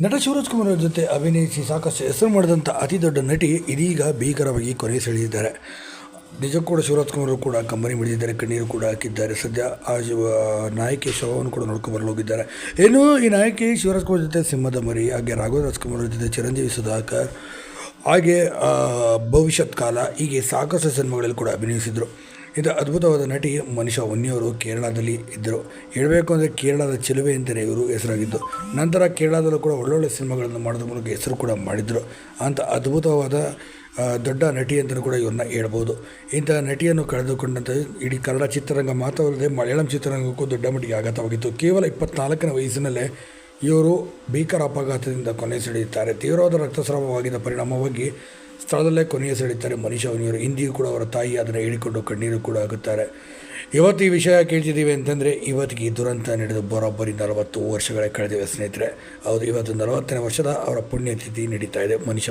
ನಟ ಶಿವರಾಜ್ ಕುಮಾರ್ ಅವರ ಜೊತೆ ಅಭಿನಯಿಸಿ ಸಾಕಷ್ಟು ಹೆಸರು ಮಾಡಿದಂಥ ಅತಿ ದೊಡ್ಡ ನಟಿ ಇದೀಗ ಭೀಕರವಾಗಿ ಕೊನೆ ಸೆಳೆದಿದ್ದಾರೆ. ನಿಜಕ್ಕೂ ಕೂಡ ಶಿವರಾಜ್ ಕುಮಾರ್ ಕೂಡ ಕಂಬನಿ ಮಿಡಿದಿದ್ದಾರೆ ಕಣ್ಣೀರು ಕೂಡ ಹಾಕಿದ್ದಾರೆ. ಸದ್ಯ ಆ ನಾಯಕಿ ಶವವನ್ನು ಕೂಡ ನೋಡ್ಕೊಂಡು ಹೋಗಿದ್ದಾರೆ ಏನು ಈ ನಾಯಕಿ ಶಿವರಾಜ್ ಕುಮಾರ್ ಜೊತೆ ಸಿಂಹದ ಮರಿ, ಹಾಗೆ ರಾಘವ ರಾಜ್ಕುಮಾರ್ ಜೊತೆ ಚಿರಂಜೀವಿ ಸುಧಾಕರ್ ಹಾಗೆ ಭವಿಷ್ಯತ್ ಕಾಲ ಹೀಗೆ ಸಾಕಷ್ಟು ಸಿನಿಮಾಗಳಲ್ಲಿ ಕೂಡ ಅಭಿನಯಿಸಿದರು. ಇದು ಅದ್ಭುತವಾದ ನಟಿ ಮನಿಷಾ ಉನ್ನಿಯವರು ಕೇರಳದಲ್ಲಿ ಇದ್ದರು. ಹೇಳಬೇಕು ಅಂದರೆ ಕೇರಳದ ಚೆಲುವೆ ಅಂತಲೇ ಇವರು ಹೆಸರಾಗಿದ್ದು. ನಂತರ ಕೇರಳದಲ್ಲೂ ಕೂಡ ಒಳ್ಳೊಳ್ಳೆ ಸಿನಿಮಾಗಳನ್ನು ಮಾಡೋದ್ರ ಮೂಲಕ ಹೆಸರು ಕೂಡ ಮಾಡಿದರು. ಅಂಥ ಅದ್ಭುತವಾದ ದೊಡ್ಡ ನಟಿ ಅಂತಲೂ ಕೂಡ ಇವ್ರನ್ನ ಹೇಳ್ಬೋದು. ಇಂಥ ನಟಿಯನ್ನು ಕಳೆದುಕೊಂಡಂಥ ಇಡೀ ಕನ್ನಡ ಚಿತ್ರರಂಗ ಮಾತ್ರವಲ್ಲದೆ ಮಲಯಾಳಂ ಚಿತ್ರರಂಗಕ್ಕೂ ದೊಡ್ಡ ಮಟ್ಟಿಗೆ ಆಘಾತವಾಗಿತ್ತು. ಕೇವಲ ಇಪ್ಪತ್ನಾಲ್ಕನೇ ವಯಸ್ಸಿನಲ್ಲೇ ಇವರು ಭೀಕರ ಅಪಘಾತದಿಂದ ಕೊನೆ ಸೆಳೆಯುತ್ತಾರೆ. ತೀವ್ರವಾದ ರಕ್ತಸ್ರಾವವಾಗಿದ್ದ ಪರಿಣಾಮವಾಗಿ ಸ್ಥಳದಲ್ಲೇ ಕೊನೆಯ ಸೆಳೆಯುತ್ತಾರೆ ಮನೀಷ್ ಅವನಿಯವರು ಇಂದಿಗೂ ಕೂಡ ಅವರ ತಾಯಿ ಅದನ್ನು ಹೇಳಿಕೊಂಡು ಕಣ್ಣೀರು ಕೂಡ ಆಗುತ್ತಾರೆ ಇವತ್ತು ಈ ವಿಷಯ ಕೇಳ್ತಿದ್ದೀವಿ ಅಂತಂದರೆ, ಇವತ್ತಿಗೆ ಈ ದುರಂತ ನಡೆದು ಬರೋಬ್ಬರಿ ನಲವತ್ತು ವರ್ಷಗಳೇ ಕಳೆದಿವೆ ಸ್ನೇಹಿತರೆ. ಹೌದು, ಇವತ್ತು ನಲವತ್ತನೇ ವರ್ಷದ ಅವರ ಪುಣ್ಯತಿಥಿ ನಡೀತಾ ಇದೆ ಮನೀಷ್